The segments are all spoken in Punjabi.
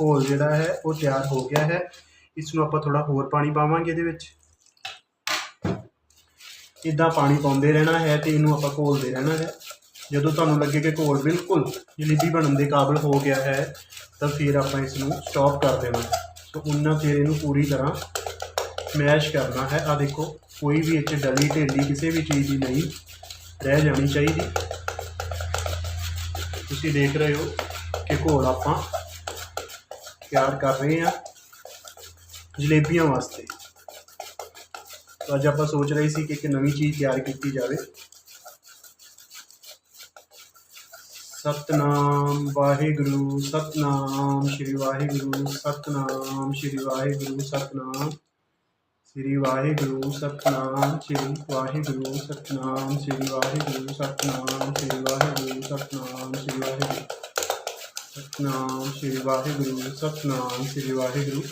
ਘੋਲ ਜਿਹੜਾ ਹੈ, ਉਹ ਤਿਆਰ ਹੋ ਗਿਆ ਹੈ। ਇਸ ਨੂੰ ਆਪਾਂ ਥੋੜਾ ਹੋਰ ਪਾਣੀ ਪਾਵਾਂਗੇ ਇਹਦੇ ਵਿੱਚ। ਇਦਾਂ ਪਾਣੀ ਪਾਉਂਦੇ ਰਹਿਣਾ ਹੈ ਤੇ ਇਹਨੂੰ ਆਪਾਂ ਘੋਲਦੇ ਰਹਿਣਾ ਹੈ। ਜਦੋਂ ਤੁਹਾਨੂੰ ਲੱਗੇ ਕਿ ਘੋਲ ਬਿਲਕੁਲ ਜਲੇਬੀ ਬਣਨ ਦੇ ਕਾਬਲ ਹੋ ਗਿਆ ਹੈ, ਤਾਂ ਫਿਰ ਆਪਾਂ ਇਸ ਨੂੰ ਸਟਾਪ ਕਰ ਦੇਣਾ ਸੋ ਉਹਨਾਂ ਫਿਰ ਇਹਨੂੰ ਪੂਰੀ ਤਰ੍ਹਾਂ ਮੈਸ਼ ਕਰਨਾ ਹੈ। ਆ ਦੇਖੋ, ਕੋਈ ਵੀ ਇੱਥੇ ਡਲੀ ਢੇਲੀ ਕਿਸੇ ਵੀ ਚੀਜ਼ ਦੀ ਨਹੀਂ ਰਹਿ ਜਾਣੀ ਚਾਹੀਦੀ। ਤੁਸੀਂ ਦੇਖ ਰਹੇ ਹੋ ਕਿ ਘੋਲ ਆਪਾਂ ਤਿਆਰ ਕਰ ਰਹੇ ਹਾਂ ਜਲੇਬੀਆਂ ਵਾਸਤੇ ਤਾਂ ਅੱਜ ਆਪਾਂ ਸੋਚ ਰਹੇ ਸੀ ਕਿ ਇੱਕ ਨਵੀਂ ਚੀਜ਼ ਤਿਆਰ ਕੀਤੀ ਜਾਵੇ ਸਤਨਾਮ ਵਾਹਿਗੁਰੂ ਸਤਨਾਮ ਸ਼੍ਰੀ ਵਾਹਿਗੁਰੂ ਸਤਨਾਮ ਸ਼੍ਰੀ ਵਾਹਿਗੁਰੂ ਸਤਨਾਮ ਸ੍ਰੀ ਵਾਹਿਗੁਰੂ ਸਤਨਾਮ ਸ੍ਰੀ ਵਾਹਿਗੁਰੂ ਸਤਨਾਮ ਸ੍ਰੀ ਵਾਹਿਗੁਰੂ ਸਤਨਾਮ ਸ੍ਰੀ ਵਾਹਿਗੁਰੂ ਸਤਨਾਮ ਸ੍ਰੀ ਵਾਹਿਗੁਰੂ ਸਤਨਾਮ ਸ੍ਰੀ ਵਾਹਿਗੁਰੂ, ਸਤਨਾਮ ਸ੍ਰੀ ਵਾਹਿਗੁਰੂ,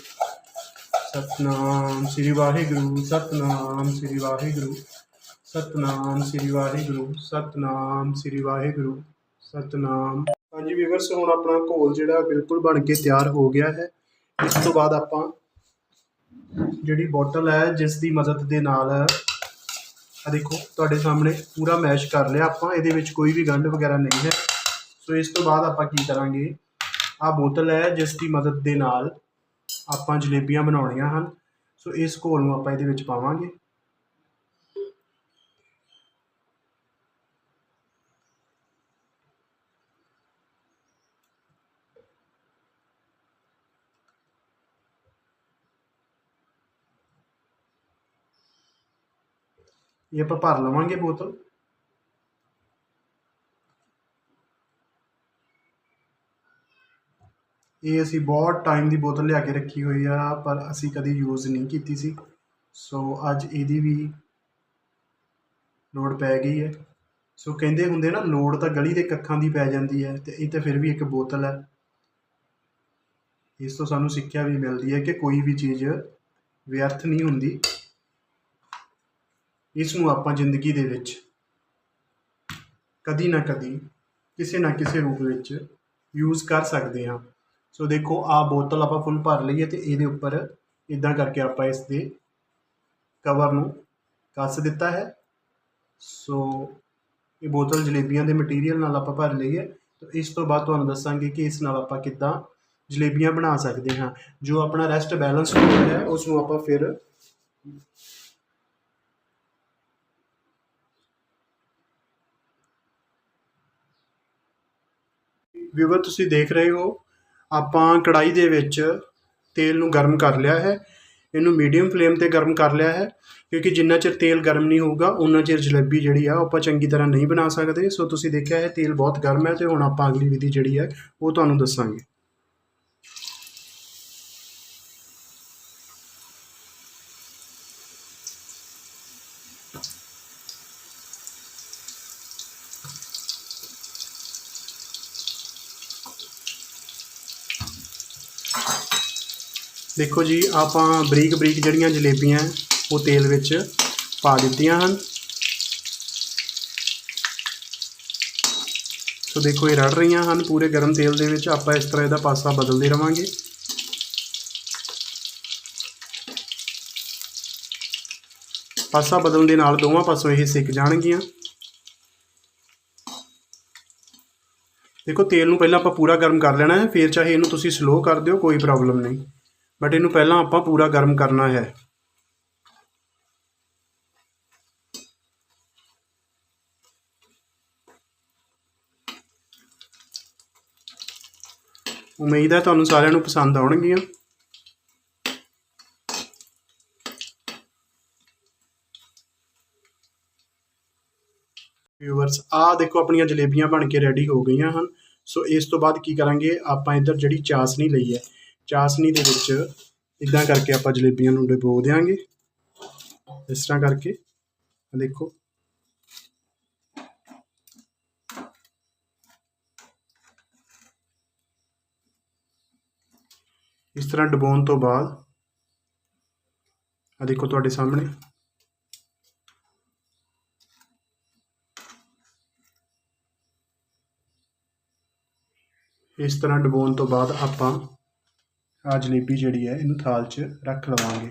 ਸਤਨਾਮ ਸ੍ਰੀ ਵਾਹਿਗੁਰੂ, ਸਤਨਾਮ ਸ੍ਰੀ ਵਾਹਿਗੁਰੂ, ਸਤਨਾਮ ਸ੍ਰੀ ਵਾਹਿਗੁਰੂ, ਸਤਨਾਮ ਸ੍ਰੀ ਵਾਹਿਗੁਰੂ, ਸਤਨਾਮ। ਹਾਂਜੀ ਵੀਵਰਸ, ਹੁਣ ਆਪਣਾ ਘੋਲ ਜਿਹੜਾ ਬਿਲਕੁਲ ਬਣ ਕੇ ਤਿਆਰ ਹੋ ਗਿਆ ਹੈ। ਇਸ ਤੋਂ ਬਾਅਦ ਆਪਾਂ ਜਿਹੜੀ ਬੋਟਲ ਹੈ, ਜਿਸ ਦੀ ਮਦਦ ਦੇ ਨਾਲ ਆ ਦੇਖੋ, ਤੁਹਾਡੇ ਸਾਹਮਣੇ ਪੂਰਾ ਮੈਸ਼ ਕਰ ਲਿਆ ਆਪਾਂ। ਇਹਦੇ ਵਿੱਚ ਕੋਈ ਵੀ ਗੰਢ ਵਗੈਰਾ ਨਹੀਂ ਹੈ। ਸੋ ਇਸ ਤੋਂ ਬਾਅਦ ਆਪਾਂ ਕੀ ਕਰਾਂਗੇ? ਆ ਬੋਤਲ ਹੈ, ਜਿਸ ਦੀ ਮਦਦ ਦੇ ਨਾਲ ਆਪਾਂ ਜਲੇਬੀਆਂ ਬਣਾਉਣੀਆਂ ਹਨ। ਸੋ ਇਸ ਘੋਲ ਨੂੰ ਆਪਾਂ ਇਹਦੇ ਵਿੱਚ ਪਾਵਾਂਗੇ। ਇਹ ਆਪਾਂ ਭਰ ਲਵਾਂਗੇ ਬੋਤਲ। ਇਹ ਅਸੀਂ ਬਹੁਤ ਟਾਈਮ ਦੀ ਬੋਤਲ ਲਿਆ ਕੇ ਰੱਖੀ ਹੋਈ ਆ, ਪਰ ਅਸੀਂ ਕਦੀ ਯੂਜ਼ ਨਹੀਂ ਕੀਤੀ ਸੀ। ਸੋ ਅੱਜ ਇਹਦੀ ਵੀ ਲੋੜ ਪੈ ਗਈ ਹੈ। ਸੋ ਕਹਿੰਦੇ ਹੁੰਦੇ ਨਾ, ਲੋੜ ਤਾਂ ਗਲੀ ਦੇ ਕੱਖਾਂ ਦੀ ਪੈ ਜਾਂਦੀ ਹੈ ਤੇ ਇਹ ਤਾਂ ਫਿਰ ਵੀ ਇੱਕ ਬੋਤਲ ਹੈ। ਇਸ ਤੋਂ ਸਾਨੂੰ ਸਿੱਖਿਆ ਵੀ ਮਿਲਦੀ ਹੈ ਕਿ ਕੋਈ ਵੀ ਚੀਜ਼ ਵਿਅਰਥ ਨਹੀਂ ਹੁੰਦੀ। ਇਸ ਨੂੰ ਆਪਾਂ ਜ਼ਿੰਦਗੀ ਦੇ ਵਿੱਚ ਕਦੀ ਨਾ ਕਦੀ ਕਿਸੇ ਨਾ ਕਿਸੇ ਰੂਪ ਵਿੱਚ ਯੂਜ਼ ਕਰ ਸਕਦੇ ਹਾਂ। ਸੋ ਦੇਖੋ, ਆ ਬੋਤਲ ਆਪਾਂ ਫੁੱਲ ਭਰ ਲਈ ਹੈ ਤੇ ਇਹਦੇ ਉੱਪਰ ਇਦਾਂ ਕਰਕੇ ਆਪਾਂ ਇਸ ਦੇ ਕਵਰ ਨੂੰ ਕੱਸ ਦਿੱਤਾ ਹੈ। ਸੋ ਇਹ ਬੋਤਲ ਜਲੇਬੀਆਂ ਦੇ ਮਟੀਰੀਅਲ ਨਾਲ ਆਪਾਂ ਭਰ ਲਈ ਹੈ। ਤਾਂ ਇਸ ਤੋਂ ਬਾਅਦ ਤੁਹਾਨੂੰ ਦੱਸਾਂਗੇ ਕਿ ਇਸ ਨਾਲ ਆਪਾਂ ਕਿੱਦਾਂ ਜਲੇਬੀਆਂ ਬਣਾ ਸਕਦੇ ਹਾਂ। ਜੋ ਆਪਣਾ ਰੈਸਟ ਬੈਲੈਂਸ ਹੁੰਦਾ ਹੈ ਉਸ ਨੂੰ ਆਪਾਂ ਫਿਰ ਵਿਵਰ ਤੁਸੀਂ ਦੇਖ ਰਹੇ ਹੋ ਆਪਾਂ ਕੜਾਈ ਦੇ ਵਿੱਚ ਤੇਲ ਨੂੰ ਗਰਮ ਕਰ ਲਿਆ ਹੈ। ਇਹਨੂੰ ਮੀਡੀਅਮ ਫਲੇਮ ਤੇ ਗਰਮ ਕਰ ਲਿਆ ਹੈ ਕਿਉਂਕਿ ਜਿੰਨਾ ਚਿਰ ਤੇਲ ਗਰਮ ਨਹੀਂ ਹੋਊਗਾ ਉਨਾ ਚਿਰ ਜਲੇਬੀ ਜਿਹੜੀ ਆ ਉਹ ਆਪਾਂ ਚੰਗੀ ਤਰ੍ਹਾਂ ਨਹੀਂ ਬਣਾ ਸਕਦੇ। ਸੋ ਤੁਸੀਂ ਦੇਖਿਆ ਹੈ ਤੇਲ ਬਹੁਤ ਗਰਮ ਹੈ ਤੇ ਹੁਣ ਆਪਾਂ ਅਗਲੀ ਵਿਧੀ ਜਿਹੜੀ ਹੈ, ਉਹ ਤੁਹਾਨੂੰ ਦੱਸਾਂਗੇ। ਦੇਖੋ ਜੀ, ਆਪਾਂ ਬਰੀਕ ਬਰੀਕ ਜਿਹੜੀਆਂ ਜਲੇਬੀਆਂ ਉਹ ਤੇਲ ਵਿੱਚ ਪਾ ਦਿੱਤੀਆਂ ਹਨ। ਸੋ ਦੇਖੋ, ਇਹ ਰੜ ਰਹੀਆਂ ਹਨ। ਪੂਰੇ ਗਰਮ ਤੇਲ ਦੇ ਵਿੱਚ ਆਪਾਂ ਇਸ ਤਰ੍ਹਾਂ ਇਹਦਾ ਪਾਸਾ ਬਦਲਦੇ ਰਵਾਂਗੇ। ਪਾਸਾ ਬਦਲਣ ਦੇ ਨਾਲ ਦੋਵਾਂ ਪਾਸੋਂ ਇਹ ਸਿੱਕ ਜਾਣਗੀਆਂ। ਦੇਖੋ, ਤੇਲ ਨੂੰ ਪਹਿਲਾਂ ਆਪਾਂ ਪੂਰਾ ਗਰਮ ਕਰ ਲੈਣਾ ਹੈ। ਫਿਰ ਚਾਹੇ ਇਹਨੂੰ ਤੁਸੀਂ ਸਲੋ ਕਰ ਦਿਓ, ਕੋਈ ਪ੍ਰੋਬਲਮ ਨਹੀਂ। ਬਟ ਇਹਨੂੰ ਪਹਿਲਾਂ ਆਪਾਂ ਪੂਰਾ ਗਰਮ ਕਰਨਾ ਹੈ। ਉਮੀਦ ਹੈ ਤੁਹਾਨੂੰ ਸਾਰਿਆਂ ਨੂੰ ਪਸੰਦ ਆਉਣਗੀਆਂ। ਵਿਊਅਰਸ ਆਹ ਦੇਖੋ ਆਪਣੀਆਂ ਜਲੇਬੀਆਂ ਬਣ ਕੇ ਰੈਡੀ ਹੋ ਗਈਆਂ ਹਨ। ਸੋ ਇਸ ਤੋਂ ਬਾਅਦ ਕੀ ਕਰਾਂਗੇ? ਆਪਾਂ ਇੱਧਰ ਜਿਹੜੀ ਚਾਸਨੀ ਲਈ ਹੈ। ਚਾਸਨੀ ਦੇ ਵਿੱਚ ਇਦਾਂ ਕਰਕੇ ਆਪਾਂ ਜਲੇਬੀਆਂ ਨੂੰ ਡਬੋ ਦਿਆਂਗੇ। ਇਸ ਤਰ੍ਹਾਂ ਕਰਕੇ ਦੇਖੋ। ਇਸ ਤਰ੍ਹਾਂ ਡੁਬੋਣ ਤੋਂ ਬਾਅਦ ਆ ਦੇਖੋ ਤੁਹਾਡੇ ਸਾਹਮਣੇ। ਇਸ ਤਰ੍ਹਾਂ ਡੁਬੋਣ ਤੋਂ ਬਾਅਦ ਆਪਾਂ ਆ ਜਲੇਬੀ ਜਿਹੜੀ ਹੈ ਇਹਨੂੰ ਥਾਲ 'ਚ ਰੱਖ ਲਵਾਂਗੇ।